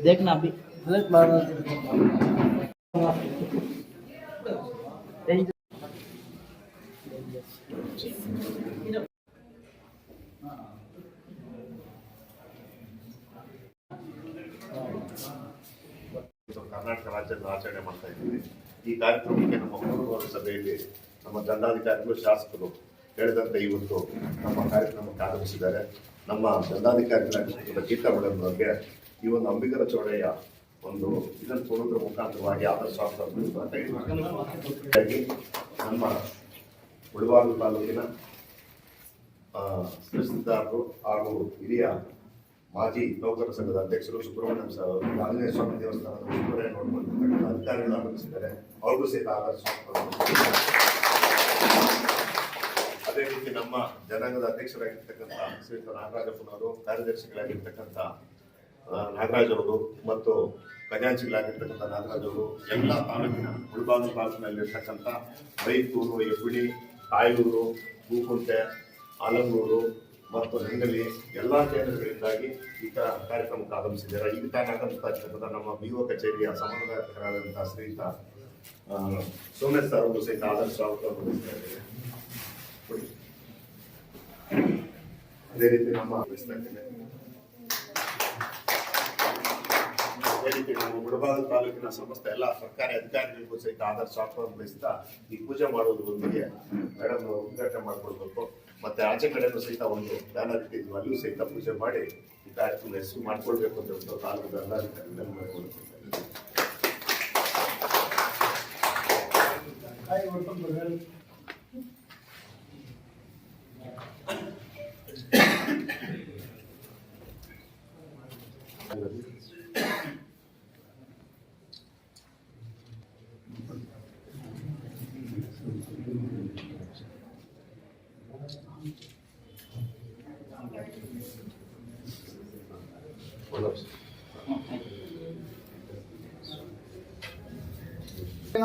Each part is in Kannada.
देखना अभी ब्लैक मारना ಇದು ಕರ್ನಾಟಕ ರಾಜ್ಯದ ಆಚರಣೆ ಮಾಡ್ತಾ ಇದ್ದೀವಿ ಈ ಕಾರ್ಯಕ್ರಮಕ್ಕೆ ನಮ್ಮ ಮೂರುವರೆ ಸಭೆಯಲ್ಲಿ ನಮ್ಮ ದಂಡಾಧಿಕಾರಿಗಳು ಶಾಸಕರು ಹೇಳಿದಂತೆ ಇವತ್ತು ನಮ್ಮ ಕಾರ್ಯಕ್ರಮಕ್ಕೆ ಆಗಮಿಸಿದ್ದಾರೆ ನಮ್ಮ ದಂಡಾಧಿಕಾರಿಗಳ ಗೀತಾ ಮೇಡಮ್ ಅವರಿಗೆ ಈ ಒಂದು ಅಂಬಿಗರ ಚೌಡಯ್ಯ ಒಂದು ಇದನ್ನು ಕೊಡೋದ್ರ ಮುಖಾಂತರವಾಗಿ ಆದರ್ಶ ನಮ್ಮ ಮುಳಬಾಗಿಲು ತಾಲೂಕಿನ ತಹಸೀಲ್ದಾರರು ಹಾಗೂ ಹಿರಿಯ ಮಾಜಿ ನೌಕರ ಸಂಘದ ಅಧ್ಯಕ್ಷರು ಸುಬ್ರಹ್ಮಣ್ಯಂ ಸರ್ ಆಂಜನೇಯ ಸ್ವಾಮಿ ದೇವಸ್ಥಾನದ ಉಸ್ತುವಾರಿ ನೋಡಿಕೊಂಡು ಅಧಿಕಾರಿಗಳು ಆಗಮಿಸಿದ್ದಾರೆ ಅವ್ರಿಗೂ ಸಹಿತ ಆದರ್ಶ ಅದೇ ರೀತಿ ನಮ್ಮ ಜನಾಂಗದ ಅಧ್ಯಕ್ಷರಾಗಿರ್ತಕ್ಕಂಥ ಶ್ರೀಯುತ ನಾಗರಾಜಪ್ಪನವರು, ಕಾರ್ಯದರ್ಶಿಗಳಾಗಿರ್ತಕ್ಕಂಥ ನಾಗರಾಜ್ ಅವರು ಮತ್ತು ಖಜಾಂಚಿಗಳಾಗಿರ್ತಕ್ಕಂಥ ನಾಗರಾಜ್ ಅವರು ಎಲ್ಲ ತಾಲೂಕಿನ ಉಳ್ಬಾಗ ತಾಲೂಕಿನಲ್ಲಿರ್ತಕ್ಕಂಥ ಬೈತೂರು ಎಬ್ಬುಡಿ ತಾಯೂರು ಹೂಕುಂಟೆ ಆಲಂಗೂರು ಮತ್ತು ಹಿಂಗಲಿ ಎಲ್ಲ ಕೇಂದ್ರಗಳಿಂದಾಗಿ ಈ ಕಾರ್ಯಕ್ರಮಕ್ಕೆ ಆಗಮಿಸಿದ್ದಾರೆ ಈಗ ತಾನೇ ನಮ್ಮ ಬಿ ಒ ಕಚೇರಿಯ ಸಮನ್ವಯಕರಾದಂತಹ ಶ್ರೀಯುತ ಸೋಮೇಶ್ ಸರ್ ಅವರು ಸಹಿತ ಆದರ್ಶ ಅವರು. ಅದೇ ರೀತಿ ನಮ್ಮ ಅದೇ ರೀತಿ ನಮ್ಮ ಮುಡಬಾದ ತಾಲೂಕಿನ ಸಮಸ್ತ ಎಲ್ಲ ಸರ್ಕಾರಿ ಅಧಿಕಾರಿಗಳಿಗೂ ಸಹಿತ ಆಧಾರ್ ಸಾಫ್ಟ್ವೇರ್ ಬಯಸ್ತಾ ಈ ಪೂಜೆ ಮಾಡೋದ್ರೊಂದಿಗೆ ಮೇಡಮ್ ಉದ್ಘಾಟನೆ ಮಾಡಿಕೊಡ್ಬೇಕು. ಮತ್ತೆ ಆಚೆ ಕಡೆನೂ ಸಹಿತ ಒಂದು ಬ್ಯಾನರ್ ಇಟ್ಟಿದ್ವಿ. ಅಲ್ಲಿಯೂ ಸಹಿತ ಪೂಜೆ ಮಾಡಿ ಈ ಕಾರ್ಯಕ್ರಮ ಹೆಸರು ಮಾಡ್ಕೊಳ್ಬೇಕು ಅಂತ ತಾಲೂಕು ಎಲ್ಲ ಮಾಡ್ಕೊಳ್ಬೇಕು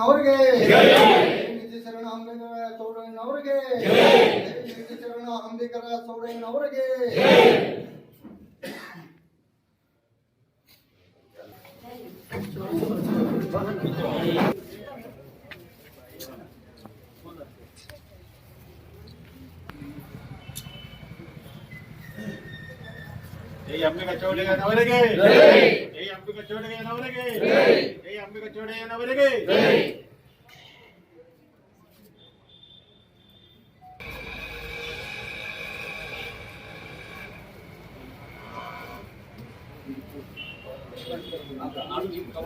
ಅವರಿಗೆ ನಿಧಿ ಶರಣ ಅಂಬೇಕರ ಚೌಡಯ್ಯನವರಿಗೆ ನಿಧಿ ಶರಣ ಅಂಬೇಕರ ಚೌಡಯ್ಯನವರಿಗೆ ಜೈ ಅಂಬಿಕ ಚೌಡಯ್ಯನವರಿಗೆ ಜೈ ಅಂಬಿಕ ಚೌಡಯ್ಯನವರಿಗೆ ಜೈ ಅಂಬಿಕ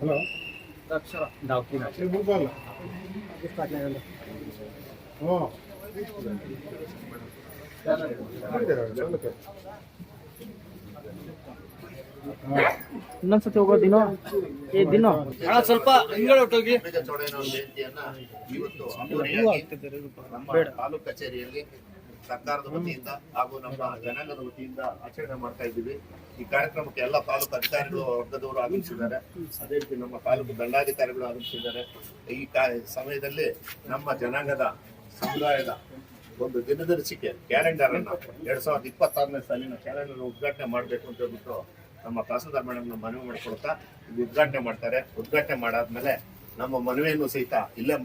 ಹಲೋ ಭೂಪಾಲ್ ಹ್ಞೂ ಇನ್ನೊಂದ್ಸತಿ ಹೋಗೋ ದಿನ? ಏ ದಿನ? ಸ್ವಲ್ಪ ಚೌಡಯ್ಯನವರ ಇವತ್ತು ತಾಲೂಕು ಕಚೇರಿಯಲ್ಲಿ ಸರ್ಕಾರದ ವತಿಯಿಂದ ಹಾಗೂ ನಮ್ಮ ಜನಾಂಗದ ವತಿಯಿಂದ ಆಚರಣೆ ಮಾಡ್ತಾ ಇದ್ದೀವಿ. ಈ ಕಾರ್ಯಕ್ರಮಕ್ಕೆ ಎಲ್ಲ ತಾಲೂಕು ಅಧಿಕಾರಿಗಳು ವರ್ಗದವರು ಆಗಮಿಸಿದ್ದಾರೆ. ಅದೇ ರೀತಿ ನಮ್ಮ ತಾಲೂಕು ದಂಡಾಧಿಕಾರಿಗಳು ಆಗಮಿಸಿದ್ದಾರೆ. ಈ ಕಾ- ಸಮಯದಲ್ಲಿ ನಮ್ಮ ಜನಾಂಗದ ಸಮುದಾಯದ ಒಂದು ದಿನದರ್ಶಿಕೆ ಕ್ಯಾಲೆಂಡರ್ ಅನ್ನ ಎರಡ್ ಸಾವಿರದ ಇಪ್ಪತ್ತಾರನೇ ಸಾಲಿನ ಕ್ಯಾಲೆಂಡರ್ ಉದ್ಘಾಟನೆ ಮಾಡಬೇಕು ಅಂತ ಹೇಳ್ಬಿಟ್ಟು ನಮ್ಮ ತಹಸೀಲ್ದಾರ್ ಮೇಡಮ್ ಮನವಿ ಮಾಡ್ಕೊಳ್ತಾ ಇದು ಉದ್ಘಾಟನೆ ಮಾಡ್ತಾರೆ. ಉದ್ಘಾಟನೆ ಮಾಡಾದ್ಮೇಲೆ ನಮ್ಮ ಮನವಿಯನ್ನು ಸಹಿತ ಇಲ್ಲೇ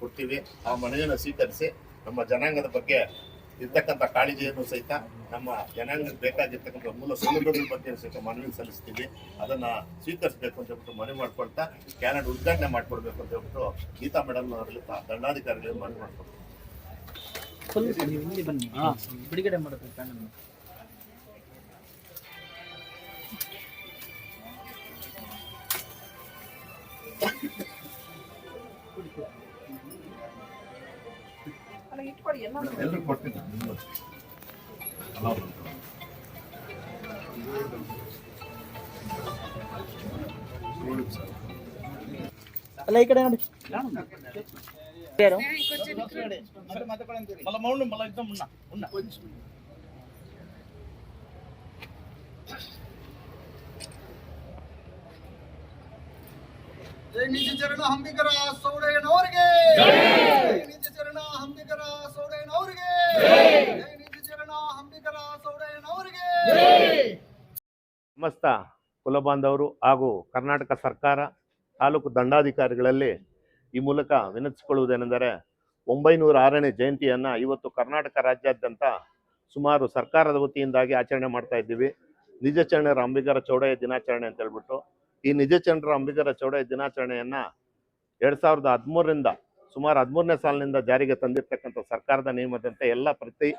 ಕೊಡ್ತೀವಿ. ಆ ಮನವಿಯನ್ನು ಸ್ವೀಕರಿಸಿ ನಮ್ಮ ಜನಾಂಗದ ಬಗ್ಗೆ ಇರ್ತಕ್ಕಂಥ ಕಾಳಜಿಯನ್ನು ಸಹಿತ ನಮ್ಮ ಜನಾಂಗಕ್ಕೆ ಬೇಕಾಗಿರ್ತಕ್ಕಂಥ ಮೂಲ ಸೌಲಭ್ಯಗಳ ಬಗ್ಗೆ ಸಹಿತ ಮನವಿ ಸಲ್ಲಿಸ್ತೀವಿ. ಅದನ್ನ ಸ್ವೀಕರಿಸಬೇಕು ಅಂತ ಹೇಳ್ಬಿಟ್ಟು ಮನವಿ ಮಾಡ್ಕೊಳ್ತಾ ಕ್ಯಾನಡ್ ಉದ್ಘಾಟನೆ ಮಾಡ್ಕೊಳ್ಬೇಕು ಅಂತ ಹೇಳ್ಬಿಟ್ಟು ಗೀತಾ ಮೇಡಮ್ ಅವರಲ್ಲಿ ದಂಡಾಧಿಕಾರಿಗಳಿಗೆ ಮನವಿ ಮಾಡ್ಕೊಳ್ತೀವಿ. ಬಿಡುಗಡೆ ಮಾಡೋದು ಎಲ್ಲರೂ ಕೊಡ್ತೀನಿ ಅಲ್ಲ ಈ ಕಡೆ ನೋಡಿ ಯಾರು మళ్ళీ మౌండు మళ్ళీ ఇద్దాం ఉన్నా ఉన్నా ಜೈ ನಿಜ ಚರಣ ಹಂಬಿಗರ ಸೌಡಯ್ಯನವರಿಗೆ ಜೈ! ನಿಜ ಚರಣ ಹಂಬಿಗರ ಸೌಡಯ್ಯನವರಿಗೆ ಜೈ! ನಿಜ ಚರಣ ಸೌಡಯ್ಯನವರಿಗೆ ಸಮಸ್ತ ಕುಲಬಾಂಧವರು ಹಾಗೂ ಕರ್ನಾಟಕ ಸರ್ಕಾರ ತಾಲೂಕು ದಂಡಾಧಿಕಾರಿಗಳಲ್ಲಿ ಈ ಮೂಲಕ ವಿನಂತಿಸಿಕೊಳ್ಳುವುದೇನೆಂದರೆ ಒಂಬೈನೂರ ಆರನೇ ಜಯಂತಿಯನ್ನು ಇವತ್ತು ಕರ್ನಾಟಕ ರಾಜ್ಯಾದ್ಯಂತ ಸುಮಾರು ಸರ್ಕಾರದ ವತಿಯಿಂದಾಗಿ ಆಚರಣೆ ಮಾಡ್ತಾ ಇದ್ದೀವಿ. ನಿಜ ಚರಣರ ಅಂಬಿಗರ ಚೌಡಯ್ಯ ದಿನಾಚರಣೆ ಅಂತ ಹೇಳ್ಬಿಟ್ಟು ಈ ನಿಜ ಚರಣರ ಅಂಬಿಗರ ಚೌಡಯ್ಯ ದಿನಾಚರಣೆಯನ್ನ ಎರಡ್ ಸಾವಿರದ ಹದಿಮೂರರಿಂದ ಸುಮಾರು ಹದಿಮೂರನೇ ಸಾಲಿನಿಂದ ಜಾರಿಗೆ ತಂದಿರ್ತಕ್ಕಂಥ ಸರ್ಕಾರದ ನಿಯಮದಂತೆ ಎಲ್ಲ ಪ್ರತಿ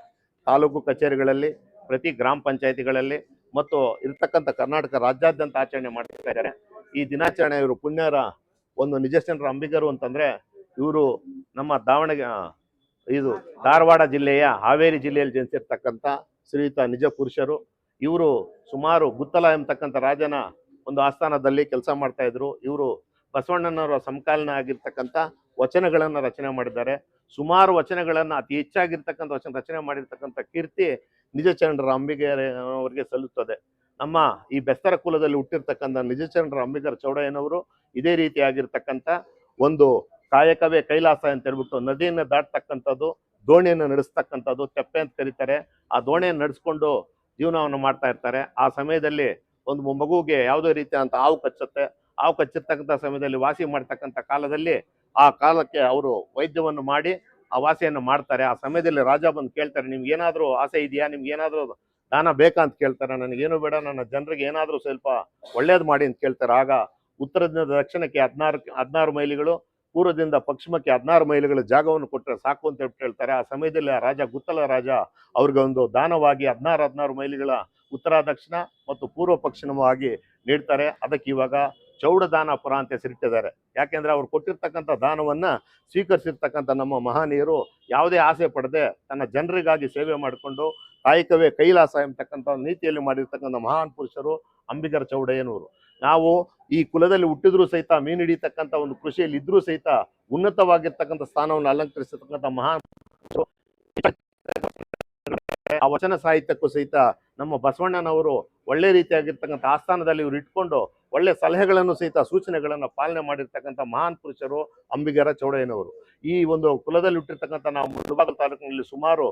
ತಾಲೂಕು ಕಚೇರಿಗಳಲ್ಲಿ, ಪ್ರತಿ ಗ್ರಾಮ ಪಂಚಾಯಿತಿಗಳಲ್ಲಿ ಮತ್ತು ಇರ್ತಕ್ಕಂಥ ಕರ್ನಾಟಕ ರಾಜ್ಯಾದ್ಯಂತ ಆಚರಣೆ ಮಾಡ್ತಾ ಇದ್ದಾರೆ. ಈ ದಿನಾಚರಣೆ ಇವರು ಪುಣ್ಯರ ಒಂದು ನಿಜಚಂದ್ರ ಅಂಬಿಗರು ಅಂತಂದ್ರೆ ಇವರು ನಮ್ಮ ದಾವಣಗೆರೆ ಇದು ಧಾರವಾಡ ಜಿಲ್ಲೆಯ ಹಾವೇರಿ ಜಿಲ್ಲೆಯಲ್ಲಿ ಜನಿಸಿರ್ತಕ್ಕಂಥ ಶ್ರೀಯುತ ನಿಜ ಪುರುಷರು ಇವರು ಸುಮಾರು ಗುತ್ತಲ ಎಂಬತಕ್ಕಂಥ ರಾಜನ ಒಂದು ಆಸ್ಥಾನದಲ್ಲಿ ಕೆಲಸ ಮಾಡ್ತಾ ಇದ್ರು. ಇವರು ಬಸವಣ್ಣನವರ ಸಮಕಾಲೀನ ಆಗಿರ್ತಕ್ಕಂಥ ವಚನಗಳನ್ನು ರಚನೆ ಮಾಡಿದ್ದಾರೆ. ಸುಮಾರು ವಚನಗಳನ್ನು ಅತಿ ಹೆಚ್ಚಾಗಿರ್ತಕ್ಕಂಥ ವಚನ ರಚನೆ ಮಾಡಿರ್ತಕ್ಕಂಥ ಕೀರ್ತಿ ನಿಜಚಂದ್ರ ಅಂಬಿಗರ ಅವರಿಗೆ ಸಲ್ಲುತ್ತದೆ. ನಮ್ಮ ಈ ಬೆಸ್ತರ ಕುಲದಲ್ಲಿ ಹುಟ್ಟಿರ್ತಕ್ಕಂಥ ನಿಜಚಂದ್ರ ಅಂಬಿಗರ ಚೌಡಯ್ಯನವರು ಇದೇ ರೀತಿಯಾಗಿರ್ತಕ್ಕಂಥ ಒಂದು ಕಾಯಕವೇ ಕೈಲಾಸ ಅಂತ ಹೇಳ್ಬಿಟ್ಟು ನದಿಯನ್ನು ದಾಟ್ತಕ್ಕಂಥದ್ದು, ದೋಣಿಯನ್ನು ನಡೆಸ್ತಕ್ಕಂಥದ್ದು, ತೆಪ್ಪೆ ಅಂತ ಕರೀತಾರೆ. ಆ ದೋಣಿಯನ್ನು ನಡೆಸ್ಕೊಂಡು ಜೀವನವನ್ನು ಮಾಡ್ತಾ ಇರ್ತಾರೆ. ಆ ಸಮಯದಲ್ಲಿ ಒಂದು ಮಗುಗೆ ಯಾವುದೇ ರೀತಿಯಾದಂಥ ಹಾವು ಕಚ್ಚುತ್ತೆ, ಹಾವು ಕಚ್ಚಿರ್ತಕ್ಕಂಥ ಸಮಯದಲ್ಲಿ ವಾಸಿ ಮಾಡ್ತಕ್ಕಂಥ ಕಾಲದಲ್ಲಿ ಆ ಕಾಲಕ್ಕೆ ಅವರು ವೈದ್ಯವನ್ನು ಮಾಡಿ ಆ ವಾಸಿಯನ್ನು ಮಾಡ್ತಾರೆ. ಆ ಸಮಯದಲ್ಲಿ ರಾಜ ಬಂದು ಕೇಳ್ತಾರೆ, ನಿಮ್ಗೆ ಏನಾದರೂ ಆಸೆ ಇದೆಯಾ? ನಿಮ್ಗೆ ಏನಾದರೂ ದಾನ ಬೇಕಾ? ಅಂತ ಕೇಳ್ತಾರೆ. ನನಗೇನು ಬೇಡ, ನನ್ನ ಜನರಿಗೆ ಏನಾದರೂ ಸ್ವಲ್ಪ ಒಳ್ಳೇದು ಮಾಡಿ ಅಂತ ಕೇಳ್ತಾರೆ. ಆಗ ಉತ್ತರದಿಂದ ದಕ್ಷಿಣಕ್ಕೆ ಹದಿನಾರು ಹದಿನಾರು ಮೈಲಿಗಳು, ಪೂರ್ವದಿಂದ ಪಶ್ಚಿಮಕ್ಕೆ ಹದಿನಾರು ಮೈಲಿಗಳ ಜಾಗವನ್ನು ಕೊಟ್ಟರೆ ಸಾಕು ಅಂತ ಹೇಳ್ಬಿಟ್ಟು ಹೇಳ್ತಾರೆ. ಆ ಸಮಯದಲ್ಲಿ ಆ ರಾಜ, ಗುತ್ತಲ ರಾಜ, ಅವ್ರಿಗೆ ಒಂದು ದಾನವಾಗಿ ಹದಿನಾರು ಹದಿನಾರು ಮೈಲಿಗಳ ಉತ್ತರ ದಕ್ಷಿಣ ಮತ್ತು ಪೂರ್ವ ಪಶ್ಚಿಮವಾಗಿ ನೀಡ್ತಾರೆ. ಅದಕ್ಕೆ ಇವಾಗ ಚೌಡದಾನಪುರ ಅಂತ ಹೆಸರಿಟ್ಟಿದ್ದಾರೆ ಯಾಕೆಂದ್ರೆ ಅವ್ರು ಕೊಟ್ಟಿರ್ತಕ್ಕಂಥ ದಾನವನ್ನ ಸ್ವೀಕರಿಸಿರ್ತಕ್ಕಂಥ ನಮ್ಮ ಮಹನೀಯರು ಯಾವುದೇ ಆಸೆ ಪಡದೆ ತನ್ನ ಜನರಿಗಾಗಿ ಸೇವೆ ಮಾಡಿಕೊಂಡು ಕಾಯಕವೇ ಕೈಲಾಸ ಎಂಬತಕ್ಕಂಥ ನೀತಿಯಲ್ಲಿ ಮಾಡಿರ್ತಕ್ಕಂಥ ಮಹಾನ್ ಪುರುಷರು ಅಂಬಿಗರ ಚೌಡಯ್ಯನವರು. ನಾವು ಈ ಕುಲದಲ್ಲಿ ಹುಟ್ಟಿದ್ರೂ ಸಹಿತ ಮೀನು ಹಿಡಿತಕ್ಕಂಥ ಒಂದು ಕೃಷಿಯಲ್ಲಿ ಇದ್ರೂ ಸಹಿತ ಉನ್ನತವಾಗಿರ್ತಕ್ಕಂಥ ಸ್ಥಾನವನ್ನು ಅಲಂಕರಿಸಿರ್ತಕ್ಕಂಥ ಮಹಾನ್. ಆ ವಚನ ಸಾಹಿತ್ಯಕ್ಕೂ ಸಹಿತ ನಮ್ಮ ಬಸವಣ್ಣನವರು ಒಳ್ಳೆ ರೀತಿಯಾಗಿರ್ತಕ್ಕಂಥ ಆಸ್ಥಾನದಲ್ಲಿ ಇವರು ಇಟ್ಕೊಂಡು ಒಳ್ಳೆ ಸಲಹೆಗಳನ್ನು ಸಹಿತ ಸೂಚನೆಗಳನ್ನು ಪಾಲನೆ ಮಾಡಿರ್ತಕ್ಕಂಥ ಮಹಾನ್ ಪುರುಷರು ಅಂಬಿಗರ ಚೌಡಯ್ಯನವರು. ಈ ಒಂದು ಕುಲದಲ್ಲಿ ಹುಟ್ಟಿರ್ತಕ್ಕಂಥ ನಾವು ಮುಳಬಾಗಿಲು ತಾಲೂಕಿನಲ್ಲಿ ಸುಮಾರು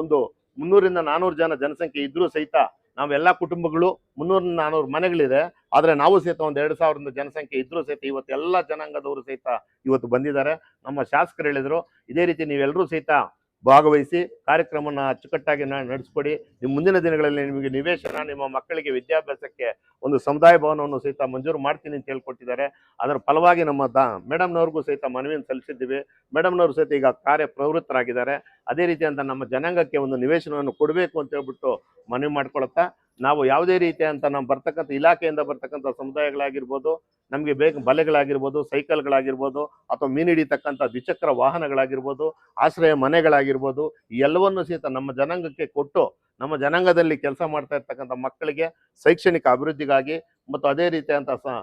ಒಂದು ಮುನ್ನೂರಿಂದ ನಾನೂರು ಜನ ಜನಸಂಖ್ಯೆ ಇದ್ರೂ ಸಹಿತ ನಾವೆಲ್ಲ ಕುಟುಂಬಗಳು ಮುನ್ನೂರಿಂದ ನಾನೂರು ಮನೆಗಳಿದೆ. ಆದರೆ ನಾವು ಸಹಿತ ಒಂದು ಎರಡು ಸಾವಿರದ ಜನಸಂಖ್ಯೆ ಇದ್ರೂ ಸಹಿತ ಇವತ್ತು ಎಲ್ಲ ಜನಾಂಗದವರು ಸಹಿತ ಇವತ್ತು ಬಂದಿದ್ದಾರೆ. ನಮ್ಮ ಶಾಸಕರು ಹೇಳಿದರು, ಇದೇ ರೀತಿ ನೀವೆಲ್ಲರೂ ಸಹಿತ ಭಾಗವಹಿಸಿ ಕಾರ್ಯಕ್ರಮವನ್ನು ಅಚ್ಚುಕಟ್ಟಾಗಿ ನಡೆಸ್ಕೊಡಿ. ನಿಮ್ಮ ಮುಂದಿನ ದಿನಗಳಲ್ಲಿ ನಿಮಗೆ ನಿವೇಶನ, ನಿಮ್ಮ ಮಕ್ಕಳಿಗೆ ವಿದ್ಯಾಭ್ಯಾಸಕ್ಕೆ ಒಂದು ಸಮುದಾಯ ಭವನವನ್ನು ಸಹಿತ ಮಂಜೂರು ಮಾಡ್ತೀನಿ ಅಂತ ಹೇಳ್ಕೊಟ್ಟಿದ್ದಾರೆ. ಅದರ ಫಲವಾಗಿ ನಮ್ಮ ದಾ ಮೇಡಮ್ನವ್ರಿಗೂ ಸಹಿತ ಮನವಿಯನ್ನು ಸಲ್ಲಿಸಿದ್ದೀವಿ. ಮೇಡಮ್ನವರು ಸಹಿತ ಈಗ ಕಾರ್ಯ ಪ್ರವೃತ್ತರಾಗಿದ್ದಾರೆ ಅದೇ ರೀತಿ ಅಂತ ನಮ್ಮ ಜನಾಂಗಕ್ಕೆ ಒಂದು ನಿವೇಶನವನ್ನು ಕೊಡಬೇಕು ಅಂತ ಹೇಳ್ಬಿಟ್ಟು ಮನವಿ ಮಾಡ್ಕೊಳತ್ತಾ ನಾವು ಯಾವುದೇ ರೀತಿಯಂತ ನಮ್ಮ ಬರ್ತಕ್ಕಂಥ ಇಲಾಖೆಯಿಂದ ಬರ್ತಕ್ಕಂಥ ಸಮುದಾಯಗಳಾಗಿರ್ಬೋದು, ನಮಗೆ ಬೇಗ ಬಲೆಗಳಾಗಿರ್ಬೋದು, ಸೈಕಲ್ಗಳಾಗಿರ್ಬೋದು ಅಥವಾ ಮೀನು ಹಿಡಿತಕ್ಕಂಥ ದ್ವಿಚಕ್ರ ವಾಹನಗಳಾಗಿರ್ಬೋದು, ಆಶ್ರಯ ಮನೆಗಳಾಗಿರ್ಬೋದು, ಎಲ್ಲವನ್ನು ಸಹಿತ ನಮ್ಮ ಜನಾಂಗಕ್ಕೆ ಕೊಟ್ಟು ನಮ್ಮ ಜನಾಂಗದಲ್ಲಿ ಕೆಲಸ ಮಾಡ್ತಾ ಇರ್ತಕ್ಕಂಥ ಮಕ್ಕಳಿಗೆ ಶೈಕ್ಷಣಿಕ ಅಭಿವೃದ್ಧಿಗಾಗಿ ಮತ್ತು ಅದೇ ರೀತಿಯಂಥ ಸ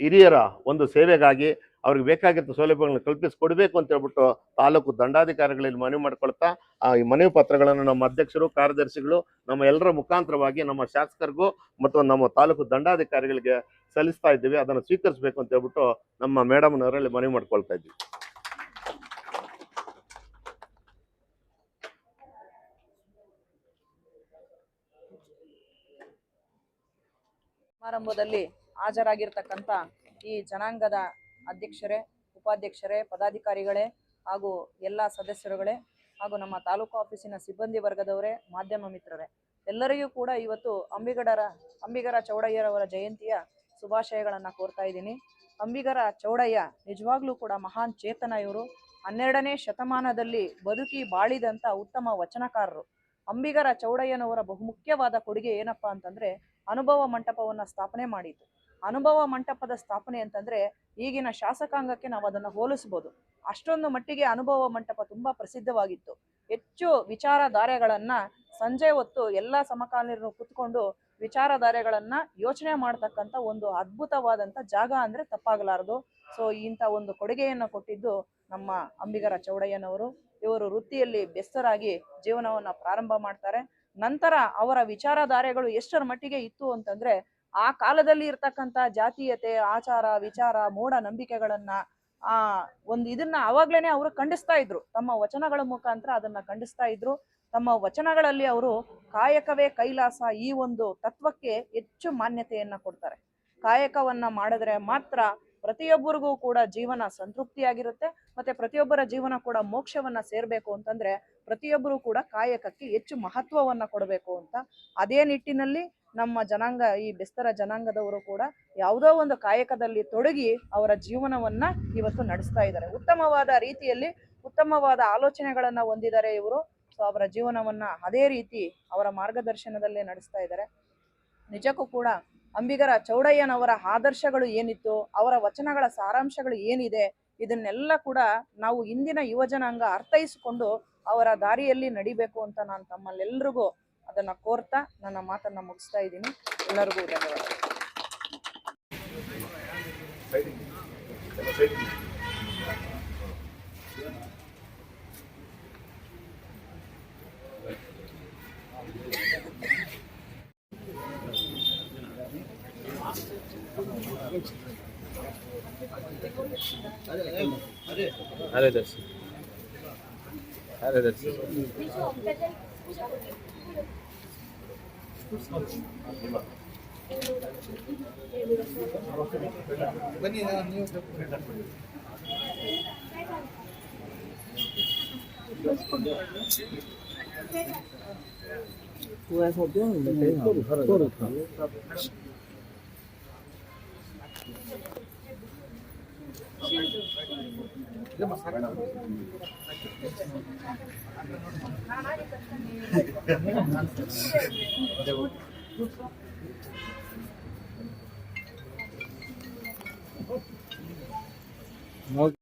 ಹಿರಿಯರ ಒಂದು ಸೇವೆಗಾಗಿ ಅವ್ರಿಗೆ ಬೇಕಾಗಿದ್ದ ಸೌಲಭ್ಯಗಳನ್ನು ಕಲ್ಪಿಸಿಕೊಡ್ಬೇಕು ಅಂತ ಹೇಳ್ಬಿಟ್ಟು ತಾಲೂಕು ದಂಡಾಧಿಕಾರಿಗಳಲ್ಲಿ ಮನವಿ ಮಾಡ್ಕೊಳ್ತಾ, ಆ ಈ ಮನವಿ ಪತ್ರಗಳನ್ನು ನಮ್ಮ ಅಧ್ಯಕ್ಷರು, ಕಾರ್ಯದರ್ಶಿಗಳು, ನಮ್ಮ ಎಲ್ಲರ ಮುಖಾಂತರವಾಗಿ ನಮ್ಮ ಶಾಸಕರಿಗೂ ಮತ್ತು ನಮ್ಮ ತಾಲೂಕು ದಂಡಾಧಿಕಾರಿಗಳಿಗೆ ಸಲ್ಲಿಸ್ತಾ ಇದ್ದೀವಿ. ಅದನ್ನು ಸ್ವೀಕರಿಸಬೇಕು ಅಂತ ಹೇಳ್ಬಿಟ್ಟು ನಮ್ಮ ಮೇಡಮ್ನವರಲ್ಲಿ ಮನವಿ ಮಾಡ್ಕೊಳ್ತಾ ಇದ್ದೀವಿ. ಸಮಾರಂಭದಲ್ಲಿ ಹಾಜರಾಗಿರ್ತಕ್ಕಂಥ ಈ ಜನಾಂಗದ ಅಧ್ಯಕ್ಷರೇ, ಉಪಾಧ್ಯಕ್ಷರೇ, ಪದಾಧಿಕಾರಿಗಳೇ ಹಾಗೂ ಎಲ್ಲ ಸದಸ್ಯರುಗಳೇ ಹಾಗೂ ನಮ್ಮ ತಾಲೂಕು ಆಫೀಸಿನ ಸಿಬ್ಬಂದಿ ವರ್ಗದವರೇ, ಮಾಧ್ಯಮ ಮಿತ್ರರೇ. ಎಲ್ಲರಿಗೂ ಕೂಡ ಇವತ್ತು ಅಂಬಿಗಡರ, ಅಂಬಿಗರ ಚೌಡಯ್ಯರವರ ಜಯಂತಿಯ ಶುಭಾಶಯಗಳನ್ನು ಕೋರ್ತಾ ಇದ್ದೀನಿ. ಅಂಬಿಗರ ಚೌಡಯ್ಯ ನಿಜವಾಗ್ಲೂ ಕೂಡ ಮಹಾನ್ ಚೇತನ ಇವರು ಹನ್ನೆರಡನೇ ಶತಮಾನದಲ್ಲಿ ಬದುಕಿ ಬಾಳಿದಂಥ ಉತ್ತಮ ವಚನಕಾರರು. ಅಂಬಿಗರ ಚೌಡಯ್ಯನವರ ಬಹುಮುಖ್ಯವಾದ ಕೊಡುಗೆ ಏನಪ್ಪಾ ಅಂತಂದ್ರೆ, ಅನುಭವ ಮಂಟಪವನ್ನು ಸ್ಥಾಪನೆ ಮಾಡಿತು ಅನುಭವ ಮಂಟಪದ ಸ್ಥಾಪನೆ ಅಂತಂದ್ರೆ ಈಗಿನ ಶಾಸಕಾಂಗಕ್ಕೆ ನಾವು ಅದನ್ನ ಹೋಲಿಸ್ಬೋದು. ಅಷ್ಟೊಂದು ಮಟ್ಟಿಗೆ ಅನುಭವ ಮಂಟಪ ತುಂಬಾ ಪ್ರಸಿದ್ಧವಾಗಿತ್ತು. ಹೆಚ್ಚು ವಿಚಾರಧಾರೆಗಳನ್ನ ಸಂಜೆ ಹೊತ್ತು ಎಲ್ಲ ಸಮಕಾಲೀನರು ಕುತ್ಕೊಂಡು ವಿಚಾರಧಾರೆಗಳನ್ನ ಯೋಚನೆ ಮಾಡ್ತಕ್ಕಂಥ ಒಂದು ಅದ್ಭುತವಾದಂಥ ಜಾಗ ಅಂದ್ರೆ ತಪ್ಪಾಗಲಾರದು. ಸೊ ಇಂಥ ಒಂದು ಕೊಡುಗೆಯನ್ನು ಕೊಟ್ಟಿದ್ದು ನಮ್ಮ ಅಂಬಿಗರ ಚೌಡಯ್ಯನವರು. ಇವರು ವೃತ್ತಿಯಲ್ಲಿ ಬೆಸ್ತರಾಗಿ ಜೀವನವನ್ನ ಪ್ರಾರಂಭ ಮಾಡ್ತಾರೆ. ನಂತರ ಅವರ ವಿಚಾರಧಾರೆಗಳು ಎಷ್ಟರ ಮಟ್ಟಿಗೆ ಇತ್ತು ಅಂತಂದ್ರೆ ಆ ಕಾಲದಲ್ಲಿ ಇರ್ತಕ್ಕಂಥ ಜಾತೀಯತೆ, ಆಚಾರ, ವಿಚಾರ ಮೂಢ ನಂಬಿಕೆಗಳನ್ನ, ಆ ಒಂದು ಇದನ್ನ ಅವಾಗ್ಲೇನೆ ಅವರು ಖಂಡಿಸ್ತಾ ಇದ್ರು. ತಮ್ಮ ವಚನಗಳ ಮುಖಾಂತರ ಅದನ್ನ ಖಂಡಿಸ್ತಾ ಇದ್ರು. ತಮ್ಮ ವಚನಗಳಲ್ಲಿ ಅವರು ಕಾಯಕವೇ ಕೈಲಾಸ ಈ ಒಂದು ತತ್ವಕ್ಕೆ ಹೆಚ್ಚು ಮಾನ್ಯತೆಯನ್ನ ಕೊಡ್ತಾರೆ. ಕಾಯಕವನ್ನ ಮಾಡಿದ್ರೆ ಮಾತ್ರ ಪ್ರತಿಯೊಬ್ಬರಿಗೂ ಕೂಡ ಜೀವನ ಸಂತೃಪ್ತಿಯಾಗಿರುತ್ತೆ. ಮತ್ತೆ ಪ್ರತಿಯೊಬ್ಬರ ಜೀವನ ಕೂಡ ಮೋಕ್ಷವನ್ನ ಸೇರ್ಬೇಕು ಅಂತಂದ್ರೆ ಪ್ರತಿಯೊಬ್ಬರು ಕೂಡ ಕಾಯಕಕ್ಕೆ ಹೆಚ್ಚು ಮಹತ್ವವನ್ನ ಕೊಡಬೇಕು ಅಂತ. ಅದೇ ನಿಟ್ಟಿನಲ್ಲಿ ನಮ್ಮ ಜನಾಂಗ, ಈ ಬೆಸ್ತರ ಜನಾಂಗದವರು ಕೂಡ ಯಾವುದೋ ಒಂದು ಕಾಯಕದಲ್ಲಿ ತೊಡಗಿ ಅವರ ಜೀವನವನ್ನ ಇವತ್ತು ನಡೆಸ್ತಾ ಇದ್ದಾರೆ. ಉತ್ತಮವಾದ ರೀತಿಯಲ್ಲಿ ಉತ್ತಮವಾದ ಆಲೋಚನೆಗಳನ್ನ ಹೊಂದಿದ್ದಾರೆ ಇವರು. ಸೊ ಅವರ ಜೀವನವನ್ನ ಅದೇ ರೀತಿ ಅವರ ಮಾರ್ಗದರ್ಶನದಲ್ಲೇ ನಡೆಸ್ತಾ ಇದ್ದಾರೆ. ನಿಜಕ್ಕೂ ಕೂಡ ಅಂಬಿಗರ ಚೌಡಯ್ಯನವರ ಆದರ್ಶಗಳು ಏನಿತ್ತು, ಅವರ ವಚನಗಳ ಸಾರಾಂಶಗಳು ಏನಿದೆ, ಇದನ್ನೆಲ್ಲ ಕೂಡ ನಾವು ಇಂದಿನ ಯುವಜನಾಂಗ ಅರ್ಥೈಸಿಕೊಂಡು ಅವರ ದಾರಿಯಲ್ಲಿ ನಡಿಬೇಕು ಅಂತ ನಾನು ತಮ್ಮಲ್ಲೆಲ್ಲರಿಗೂ ಅದನ್ನ ಕೋರ್ತಾ ನನ್ನ ಮಾತನ್ನು ಮುಗಿಸ್ತಾ ಇದ್ದೀನಿ. ಎಲ್ಲರಿಗೂ ಧನ್ಯವಾದ अरे दर्शी अरे दर्शी बनी ना न्यू वो ऐसा होता है? तो रखा Thank you. मग